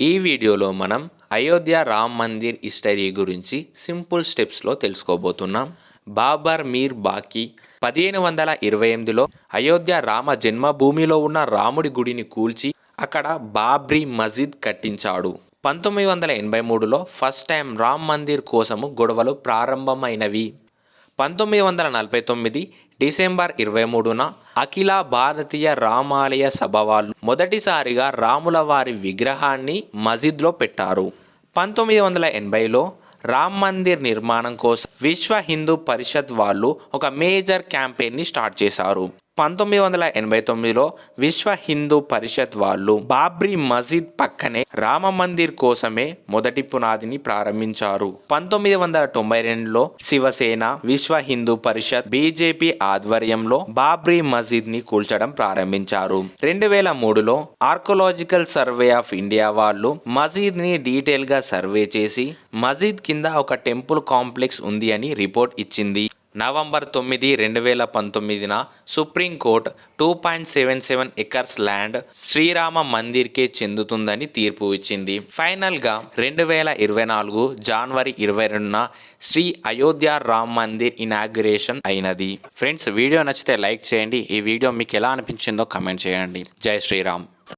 ఈ వీడియోలో మనం అయోధ్య రామ్ మందిర్ హిస్టరీ గురించి సింపుల్ స్టెప్స్లో తెలుసుకోబోతున్నాం. బాబర్ మీర్ బాకీ పదిహేను వందల ఇరవై ఎనిమిదిలో అయోధ్య రామ జన్మభూమిలో ఉన్న రాముడి గుడిని కూల్చి అక్కడ బాబ్రీ మస్జిద్ కట్టించాడు. పంతొమ్మిది వందల ఎనభై మూడులో ఫస్ట్ టైం రామ్ మందిర్ కోసము గొడవలు ప్రారంభమైనవి. పంతొమ్మిది వందల నలభై తొమ్మిది డిసెంబర్ ఇరవై మూడున అఖిల భారతీయ రామాలయ సభ వాళ్ళు మొదటిసారిగా రాముల వారి విగ్రహాన్ని మసీద్లో పెట్టారు. పంతొమ్మిది వందల ఎనభైలో రామ్ మందిర్ నిర్మాణం కోసం విశ్వ హిందూ పరిషత్ వాళ్ళు ఒక మేజర్ క్యాంపెయిన్ని స్టార్ట్ చేశారు. పంతొమ్మిది వందల ఎనభై తొమ్మిదిలో విశ్వ హిందూ పరిషత్ వాళ్ళు బాబ్రీ మసీద్ పక్కనే రామ మందిర్ కోసమే మొదటి పునాదిని ప్రారంభించారు. పంతొమ్మిది వందల తొంభై రెండులో శివసేన విశ్వ హిందూ పరిషత్ బీజేపీ ఆధ్వర్యంలో బాబ్రీ మసీద్ని కూల్చడం ప్రారంభించారు. రెండు వేల మూడులో ఆర్కోలాజికల్ సర్వే ఆఫ్ ఇండియా వాళ్ళు మసీద్ని డీటెయిల్గా సర్వే చేసి మసీద్ కింద ఒక టెంపుల్ కాంప్లెక్స్ ఉంది అని రిపోర్ట్ ఇచ్చింది. నవంబర్ తొమ్మిది రెండు వేల పంతొమ్మిదిన supreme court two point seven seven acres land Sri Rama మందిర్కే చెందుతుందని తీర్పు ఇచ్చింది. ఫైనల్గా రెండు వేల ఇరవై నాలుగు జనవరి ఇరవై రెండున శ్రీ అయోధ్య రామ్ మందిర్ ఇనాగ్రేషన్ అయినది. ఫ్రెండ్స్ వీడియో నచ్చితే లైక్ చేయండి. ఈ వీడియో మీకు ఎలా అనిపించిందో కమెంట్ చేయండి. జై శ్రీరామ్.